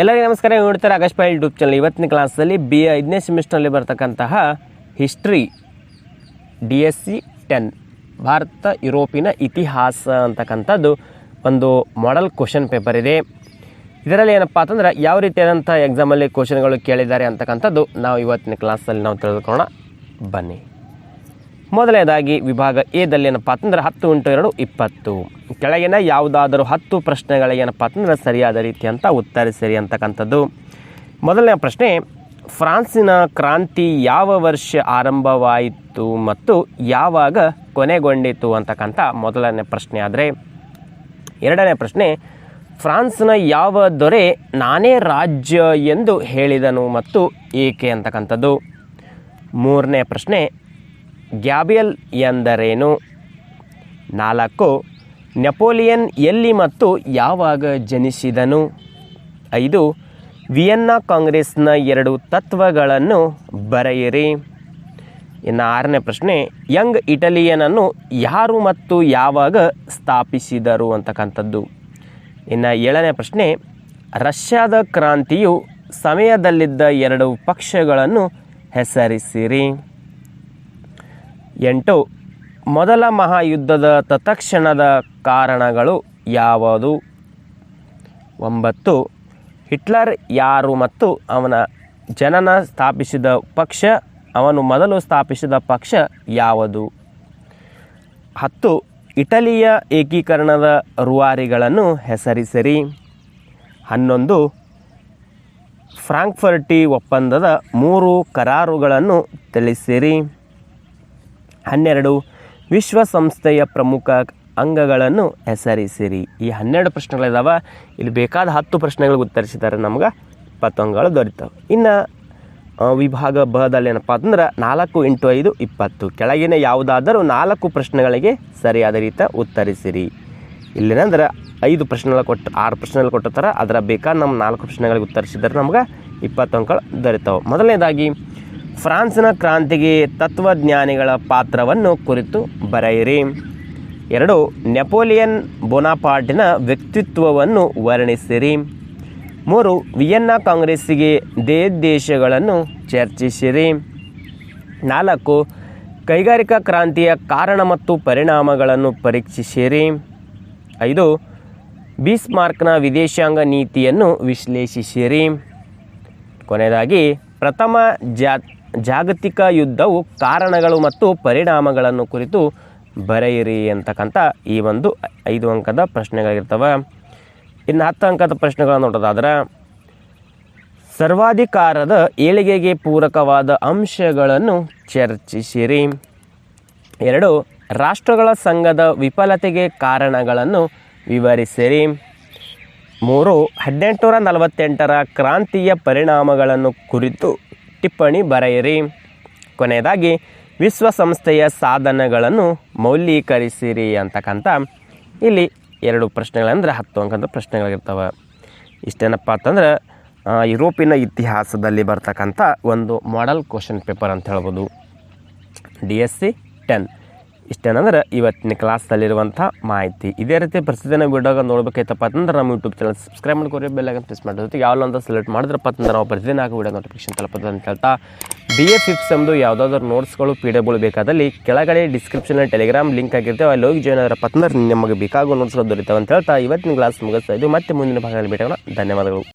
ಎಲ್ಲರಿಗೂ ನಮಸ್ಕಾರ. ನೋಡ್ತಾರೆ ಆಗಸ್ಟ್ ಪೈಲ್ ಯೂಟ್ಯೂಬ್ ಚಾನಲ್ ಇವತ್ತಿನ ಕ್ಲಾಸಲ್ಲಿ ಬಿ ಎ ಐದನೇ ಸೆಮಿಸ್ಟರ್ನಲ್ಲಿ ಬರ್ತಕ್ಕಂತಹ history D S C ten Bharat, ಯುರೋಪಿನ ಇತಿಹಾಸ ಅಂತಕ್ಕಂಥದ್ದು ಒಂದು ಮಾಡಲ್ ಕ್ವಶನ್ ಪೇಪರ್ ಇದೆ. ಇದರಲ್ಲಿ ಏನಪ್ಪ ಅಂತಂದ್ರೆ ಯಾವ ರೀತಿಯಾದಂಥ ಎಕ್ಸಾಮಲ್ಲಿ ಕ್ವಶನ್ಗಳು ಕೇಳಿದ್ದಾರೆ ಅಂತಕ್ಕಂಥದ್ದು ನಾವು ಇವತ್ತಿನ ಕ್ಲಾಸಲ್ಲಿ ನಾವು ತಿಳಿದುಕೊಳ್ಳೋಣ ಬನ್ನಿ. ಮೊದಲನೇದಾಗಿ ವಿಭಾಗ ಎದಲ್ಲಿ ಏನಪ್ಪ ಅಂತಂದ್ರೆ ಹತ್ತು ಇಂಟು ಎರಡು ಇಪ್ಪತ್ತು. ಕೆಳಗಿನ ಯಾವುದಾದರೂ ಹತ್ತು ಪ್ರಶ್ನೆಗಳಿಗೆ ಏನಪ್ಪ ಅಂತಂದ್ರೆ ಸರಿಯಾದ ರೀತಿ ಅಂತ ಉತ್ತರಿಸಿರಿ ಅಂತಕ್ಕಂಥದ್ದು. ಮೊದಲನೇ ಪ್ರಶ್ನೆ, ಫ್ರಾನ್ಸಿನ ಕ್ರಾಂತಿ ಯಾವ ವರ್ಷ ಆರಂಭವಾಯಿತು ಮತ್ತು ಯಾವಾಗ ಕೊನೆಗೊಂಡಿತು ಅಂತಕ್ಕಂಥ ಮೊದಲನೇ ಪ್ರಶ್ನೆ ಆದರೆ, ಎರಡನೇ ಪ್ರಶ್ನೆ, ಫ್ರಾನ್ಸ್ನ ಯಾವ ದೊರೆ ನಾನೇ ರಾಜ್ಯ ಎಂದು ಹೇಳಿದನು ಮತ್ತು ಏಕೆ ಅಂತಕ್ಕಂಥದ್ದು. ಮೂರನೇ ಪ್ರಶ್ನೆ ಗ್ಯಾಬಿಯಲ್ ಎಂದರೇನು? ನಾಲ್ಕು, ನೆಪೋಲಿಯನ್ ಎಲ್ಲಿ ಮತ್ತು ಯಾವಾಗ ಜನಿಸಿದನು? ಐದು, ವಿಯೆನ್ನಾ ಕಾಂಗ್ರೆಸ್ನ ಎರಡು ತತ್ವಗಳನ್ನು ಬರೆಯಿರಿ. ಇನ್ನು ಆರನೇ ಪ್ರಶ್ನೆ, ಯಂಗ್ ಇಟಲಿಯನನ್ನು ಯಾರು ಮತ್ತು ಯಾವಾಗ ಸ್ಥಾಪಿಸಿದರು ಅಂತಕ್ಕಂಥದ್ದು? ಇನ್ನು ಏಳನೇ ಪ್ರಶ್ನೆ, ರಷ್ಯಾದ ಕ್ರಾಂತಿಯು ಸಮಯದಲ್ಲಿದ್ದ ಎರಡು ಪಕ್ಷಗಳನ್ನು ಹೆಸರಿಸಿರಿ. ಎಂಟು, ಮೊದಲ ಮಹಾಯುದ್ಧದ ತತ್ಕ್ಷಣದ ಕಾರಣಗಳು ಯಾವುದು? ಒಂಬತ್ತು, ಹಿಟ್ಲರ್ ಯಾರು ಮತ್ತು ಅವನ ಜನನ ಸ್ಥಾಪಿಸಿದ ಪಕ್ಷ, ಅವನು ಮೊದಲು ಸ್ಥಾಪಿಸಿದ ಪಕ್ಷ ಯಾವುದು? ಹತ್ತು, ಇಟಲಿಯ ಏಕೀಕರಣದ ರೂವಾರಿಗಳನ್ನು ಹೆಸರಿಸಿರಿ. ಹನ್ನೊಂದು, ಫ್ರಾಂಕ್ಫರ್ಟಿ ಒಪ್ಪಂದದ ಮೂರು ಕರಾರುಗಳನ್ನು ತಿಳಿಸಿರಿ. ಹನ್ನೆರಡು ವಿಶ್ವಸಂಸ್ಥೆಯ ಪ್ರಮುಖ ಅಂಗಗಳನ್ನು ಹೆಸರಿಸಿರಿ. ಈ ಹನ್ನೆರಡು ಪ್ರಶ್ನೆಗಳಿದಾವೆ. ಇಲ್ಲಿ ಬೇಕಾದ ಹತ್ತು ಪ್ರಶ್ನೆಗಳಿಗೆ ಉತ್ತರಿಸಿದ್ದಾರೆ ನಮ್ಗೆ ಇಪ್ಪತ್ತೊಂದುಗಳು ದೊರೀತಾವೆ. ಇನ್ನು ವಿಭಾಗ ಬದಲ್ಲಿ ಏನಪ್ಪ ಅಂತಂದ್ರೆ ನಾಲ್ಕು ಇಂಟು ಐದು ಇಪ್ಪತ್ತು. ಕೆಳಗಿನ ಯಾವುದಾದರೂ ನಾಲ್ಕು ಪ್ರಶ್ನೆಗಳಿಗೆ ಸರಿಯಾದ ರೀತಿ ಉತ್ತರಿಸಿರಿ. ಇಲ್ಲೇನಂದ್ರೆ ಐದು ಪ್ರಶ್ನೆಗಳು ಕೊಟ್ಟು, ಆರು ಪ್ರಶ್ನೆಗಳು ಕೊಟ್ಟಿರ್ತಾರೆ ಅದರ ಬೇಕಾದ ನಮ್ಮ ನಾಲ್ಕು ಪ್ರಶ್ನೆಗಳಿಗೆ ಉತ್ತರಿಸಿದರೆ ನಮ್ಗೆ ಇಪ್ಪತ್ತು ಅಂಕಗಳು ದೊರೀತಾವೆ. ಮೊದಲನೇದಾಗಿ ಫ್ರಾನ್ಸ್ನ ಕ್ರಾಂತಿಗೆ ತತ್ವಜ್ಞಾನಿಗಳ ಪಾತ್ರವನ್ನು ಕುರಿತು ಬರೆಯಿರಿ. ಎರಡು, ನೆಪೋಲಿಯನ್ ಬೋನಾಪಾರ್ಟಿನ ವ್ಯಕ್ತಿತ್ವವನ್ನು ವರ್ಣಿಸಿರಿ. ಮೂರು, ವಿಯೆನ್ನಾ ಕಾಂಗ್ರೆಸ್ಸಿಗೆ ದೇಶಗಳನ್ನು ಚರ್ಚಿಸಿರಿ. ನಾಲ್ಕು, ಕೈಗಾರಿಕಾ ಕ್ರಾಂತಿಯ ಕಾರಣ ಮತ್ತು ಪರಿಣಾಮಗಳನ್ನು ಪರೀಕ್ಷಿಸಿರಿ. ಐದು, ಬೀಸ್ಮಾರ್ಕ್ನ ವಿದೇಶಾಂಗ ನೀತಿಯನ್ನು ವಿಶ್ಲೇಷಿಸಿರಿ. ಕೊನೆಯದಾಗಿ, ಪ್ರಥಮ ಜಾ ಜಾಗತಿಕ ಯುದ್ಧವು ಕಾರಣಗಳು ಮತ್ತು ಪರಿಣಾಮಗಳನ್ನು ಕುರಿತು ಬರೆಯಿರಿ ಅಂತಕ್ಕಂಥ ಈ ಒಂದು ಐದು ಅಂಕದ ಪ್ರಶ್ನೆಗಳಿರ್ತವೆ. ಇನ್ನು ಹತ್ತು ಅಂಕದ ಪ್ರಶ್ನೆಗಳನ್ನು ನೋಡೋದಾದ್ರೆ, ಸರ್ವಾಧಿಕಾರದ ಏಳಿಗೆಗೆ ಪೂರಕವಾದ ಅಂಶಗಳನ್ನು ಚರ್ಚಿಸಿರಿ. ಎರಡು, ರಾಷ್ಟ್ರಗಳ ಸಂಘದ ವಿಫಲತೆಗೆ ಕಾರಣಗಳನ್ನು ವಿವರಿಸಿರಿ. ಮೂರು, ಹದಿನೆಂಟುನೂರ ನಲವತ್ತೆಂಟರ ಕ್ರಾಂತಿಯ ಪರಿಣಾಮಗಳನ್ನು ಕುರಿತು ಟಿಪ್ಪಣಿ ಬರೆಯಿರಿ. ಕೊನೆಯದಾಗಿ, ವಿಶ್ವಸಂಸ್ಥೆಯ ಸಾಧನಗಳನ್ನು ಮೌಲ್ಯೀಕರಿಸಿರಿ ಅಂತಕ್ಕಂಥ ಇಲ್ಲಿ ಎರಡು ಪ್ರಶ್ನೆಗಳಂದ್ರೆ ಹತ್ತು ಅಂಕದ ಪ್ರಶ್ನೆಗಳಿರ್ತವೆ. ಇಷ್ಟೇನಪ್ಪ ಅಂತಂದ್ರೆ ಯುರೋಪಿನ ಇತಿಹಾಸದಲ್ಲಿ ಬರ್ತಕ್ಕಂಥ ಒಂದು ಮಾಡೆಲ್ ಕ್ವಶನ್ ಪೇಪರ್ ಅಂತ ಹೇಳ್ಬೋದು. ಡಿ ಎಸ್ ಸಿ ಟೆನ್ ಇಷ್ಟೇನಂದ್ರೆ ಇವತ್ತಿನ ಕ್ಲಾಸಲ್ಲಿರುವಂಥ ಮಾಹಿತಿ. ಇದೇ ರೀತಿ ಪ್ರಸಿದ್ಧನ ವಿಡಿಯೋಗ ನೋಡ್ಬೇಕಾಯ್ತಪ್ಪ ಅಂತಂದ್ರೆ ನಮ್ಮ ಯೂಟ್ಯೂಬ್ ಚಾನಲ್ ಸಬ್ಸ್ಕ್ರೈಬ್ ಮಾಡ್ಕೊರಿ ಬೆಲ್ಲಾಗಂತ ಪ್ರೆಸ್ ಮಾಡೋ ಜೊತೆಗೆ ಯಾವ ಅಂತ ಸೆಲೆಕ್ಟ್ ಮಾಡಿದ್ರಪ್ಪ ಅಂತಂದ್ರೆ ನಾವು ಪ್ರತಿದಿನ ಹಾಕೋ ವಿಡಿಯೋ ನೋಟಿಫಿಕೇಶನ್ ತಲುಪುತ್ತದೆ ಅಂತ ಹೇಳ್ತಾ ಬಿ ಎ ಫಿಫ್ಸ್ ಎಂಬುದು ಯಾವುದಾದ್ರು ನೋಟ್ಸ್ಗಳು ಪಿ ಡಬ್ಲ್ಯೂ ಬೇಕಾದಲ್ಲಿ ಕೆಳಗಡೆ ಡಿಸ್ಕ್ರಿಪ್ಷನ್ ಟೆಲಿಗ್ರಾಮ್ ಲಿಂಕ್ ಆಗಿರ್ತೇವೆ ಅಲ್ಲಿ ಹೋಗಿ ಜಾಯ್ನ್ ಆದ್ರಪ್ಪ ಅಂತಂದ್ರೆ ನಿಮಗೆ ಬೇಕಾಗೋ ನೋಟ್ಸ್ಗಳು ದೊರೀತಾವೆ ಅಂತ ಹೇಳ್ತಾ ಇವತ್ತಿನ ಕ್ಲಾಸ್ ಮುಗಿಸ್ತಾ ಇದ್ದು ಮತ್ತೆ ಮುಂದಿನ ಭಾಗದಲ್ಲಿ ಭೇಟಿಯಾಗೋಣ. ಧನ್ಯವಾದಗಳು.